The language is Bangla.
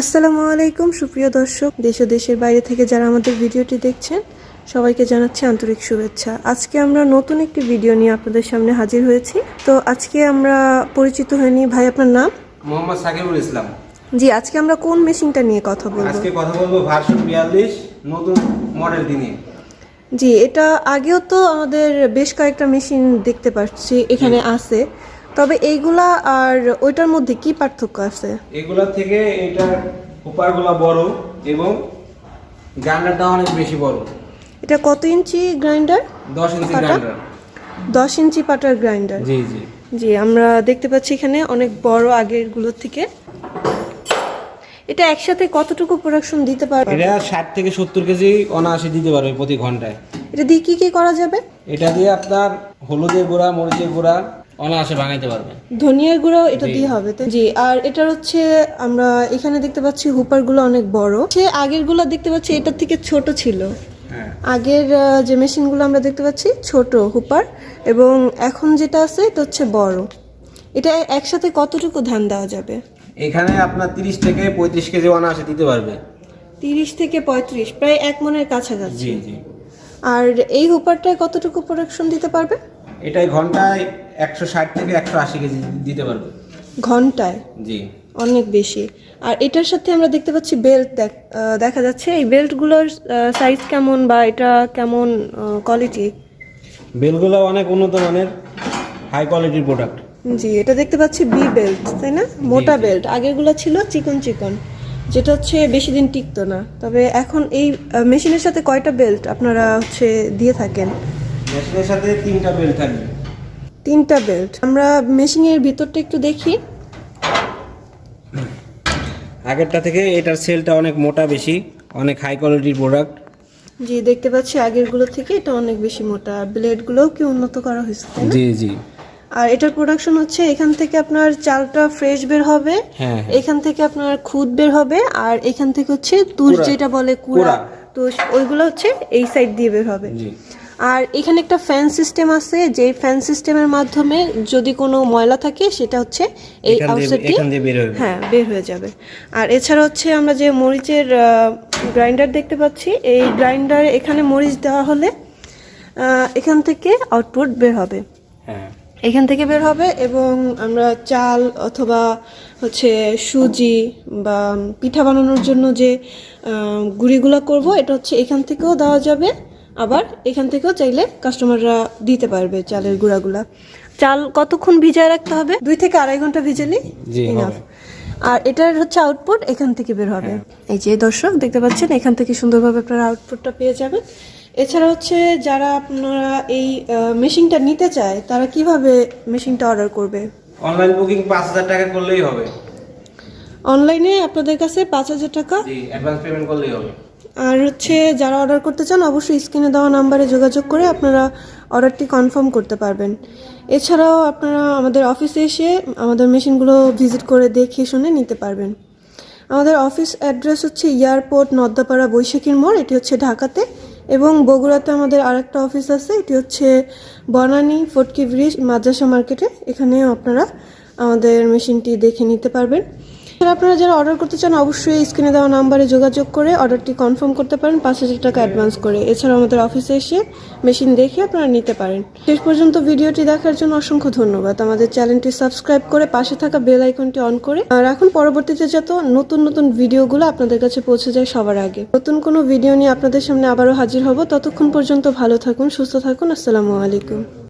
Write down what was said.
আসসালামু আলাইকুম সুপ্রিয় দর্শক দেশ ও দেশের বাইরে থেকে যারা আমাদের ভিডিওটি দেখছেন সবাইকে জানাচ্ছি আন্তরিক শুভেচ্ছা। আজকে আমরা নতুন একটি ভিডিও নিয়ে আপনাদের সামনে হাজির হয়েছি। তো আজকে আমরা পরিচিত হয়নি। ভাই আপনার নাম? মোহাম্মদ সাকিবুল ইসলাম। জি আজকে আমরা কোন মেশিনটা নিয়ে কথা বলব? আজকে কথা বলব ভার্সন বিয়াল্লিশ নতুন মডেলটি নিয়ে। জি এটা আগেও তো আমাদের বেশ কয়েকটা মেশিন দেখতে পাচ্ছি এখানে আছে। তবে এইগুলা আর ওইটার মধ্যে কি পার্থক্য আছে? এগুলোর থেকে এটার উপারগুলো বড় এবং গ্রাইন্ডারটা অনেক বেশি বড়। এটা কত ইঞ্চি গ্রাইন্ডার? দশ ইঞ্চি গ্রাইন্ডার। দশ ইঞ্চি পাটার গ্রাইন্ডার। জি জি। জি আমরা দেখতে পাচ্ছি এখানে অনেক বড় আগের আগেরগুলোর থেকে। এটা একসাথে কতটুকু প্রোডাকশন দিতে পারবে? এটা ষাট থেকে সত্তর কেজি অনায়াসে দিতে পারবে প্রতি ঘন্টায়। এটা দিয়ে কি কি করা যাবে? এটা দিয়ে আপনার হলুদের গুঁড়া মরিচের গুঁড়া অনায়াসে ভাঙাইতে পারবে। ধনিয়ার গুঁড়াও এটা দিয়ে হবে তাই? জি আর এটার হচ্ছে আমরা এখানে দেখতে পাচ্ছি হুপারগুলো অনেক বড়। সে আগেরগুলো দেখতে পাচ্ছি এটার থেকে ছোট ছিল। হ্যাঁ। আগের যে মেশিনগুলো আমরা দেখতে পাচ্ছি ছোট হুপার এবং এখন যেটা আছে এটা হচ্ছে বড়। এটা একসাথে কতটুকু ধান দেওয়া যাবে? এখানে আপনার তিরিশ থেকে পঁয়ত্রিশ কেজি অনায়াসে দিতে পারবে। তিরিশ থেকে পঁয়ত্রিশ প্রায় এক মনের কাছাকাছি। জি জি। আর এই হুপারটায় কতটুকু প্রোডাকশন দিতে পারবে? এটাই ঘন্টায় একশো ষাট থেকে একশো আশি কেজি দিতে পারবে। ঘন্টায়? জি। অনেক বেশি। আর এটার সাথে আমরা দেখতে পাচ্ছি বেল্ট দেখা যাচ্ছে। এই বেল্টগুলোর সাইজ কেমন বা এটা কেমন কোয়ালিটি বেলগুলো অনেক উন্নত মানের হাই কোয়ালিটির প্রোডাক্ট জি এটা দেখতে পাচ্ছি বি বেল্ট তাই না? মোটা বেল্ট আগেরগুলো ছিল চিকন চিকন। যেটা হচ্ছে বেশি দিন টিকতো না। তবে এখন এই মেশিনের সাথে কয়টা বেল্ট আপনারা হচ্ছে দিয়ে থাকেন? মেশিনের সাথে তিনটা বেল্ট থাকবে। তিনটা বেল্ট আমরা মেশিনের ভিতরটা একটু দেখি। আগেরটা থেকে এটার সেলটা অনেক মোটা বেশি অনেক হাই কোয়ালিটির প্রোডাক্ট জি দেখতে পাচ্ছি আগেরগুলো থেকে এটা অনেক বেশি মোটা। ব্লেডগুলোও কি উন্নত করা হয়েছে তাই না? জি জি। আর এটার প্রোডাকশন হচ্ছে এখান থেকে আপনার চালটা ফ্রেশ বের হবে হ্যাঁ এখান থেকে আপনার খুদ বের হবে আর এখান থেকে হচ্ছে তুষ যেটা বলে কুড়া কুড়া। তো ওইগুলো হচ্ছে এই সাইড দিয়ে বের হবে। জি। আর এখানে একটা ফ্যান সিস্টেম আছে যে ফ্যান সিস্টেমের মাধ্যমে যদি কোনো ময়লা থাকে সেটা হচ্ছে এই আউটসাইডটি হ্যাঁ বের হয়ে যাবে। আর এছাড়া হচ্ছে আমরা যে মরিচের গ্রাইন্ডার দেখতে পাচ্ছি এই গ্রাইন্ডার এখানে মরিচ দেওয়া হলে এখান থেকে আউটপুট বের হবে। হ্যাঁ। এখান থেকে বের হবে এবং আমরা চাল অথবা হচ্ছে সুজি বা পিঠা বানানোর জন্য যে গুঁড়িগুলো করব এটা হচ্ছে এখান থেকেও দেওয়া যাবে। আবার এখান থেকেও চাইলে কাস্টমাররা দিতে পারবে চালের গুঁড়াগুলা। চাল কতক্ষণ ভিজায় রাখতে হবে? দুই থেকে আড়াই ঘণ্টা ভিজালেই জি, enough। আর এটার হচ্ছে আউটপুট এখান থেকে বের হবে। এই যে দর্শক দেখতে পাচ্ছেন এখান থেকে সুন্দরভাবে আপনারা আউটপুটটা পেয়ে যাবেন। এছাড়া হচ্ছে যারা আপনারা এই মেশিনটা নিতে চায় তারা কীভাবে মেশিনটা অর্ডার করবে? অনলাইন বুকিং পাঁচ হাজার টাকা করলেই হবে। অনলাইনে আপনাদের কাছে পাঁচ হাজার টাকা? জি অ্যাডভান্স পেমেন্ট করলেই হবে। আর হচ্ছে যারা অর্ডার করতে চান, অবশ্যই স্ক্রিনে দেওয়া নাম্বারে যোগাযোগ করে আপনারা অর্ডারটি কনফার্ম করতে পারবেন। এছাড়াও আপনারা আমাদের অফিসে এসে আমাদের মেশিনগুলো ভিজিট করে দেখে শুনে নিতে পারবেন। আমাদের অফিস অ্যাড্রেস হচ্ছে এয়ারপোর্ট নদ্দাপাড়া বৈশাখীর মোড়, এটি হচ্ছে ঢাকাতে। এবং বগুড়াতে আমাদের আরেকটা অফিস আছে, এটি হচ্ছে বনানী ফটকি ব্রিজ মাদ্রাসা মার্কেটে এখানেও আপনারা আমাদের মেশিনটি দেখে নিতে পারবেন। এছাড়া আপনারা যারা অর্ডার করতে চান, অবশ্যই স্ক্রিনে দেওয়া নাম্বারে যোগাযোগ করে অর্ডারটি কনফার্ম করতে পারেন, পাঁচ হাজার টাকা অ্যাডভান্স করে। এছাড়া আমাদের অফিসে এসে মেশিন দেখে আপনারা নিতে পারেন। শেষ পর্যন্ত ভিডিওটি দেখার জন্য অসংখ্য ধন্যবাদ। আমাদের চ্যানেলটি সাবস্ক্রাইব করে পাশে থাকা বেল আইকনটি অন করে, আর এখন পরবর্তীতে যত নতুন নতুন ভিডিওগুলো আপনাদের কাছে পৌঁছে যায় সবার আগে। নতুন কোনো ভিডিও নিয়ে আপনাদের সামনে আবারও হাজির হব। ততক্ষণ পর্যন্ত ভালো থাকুন, সুস্থ থাকুন। আসসালামু আলাইকুম।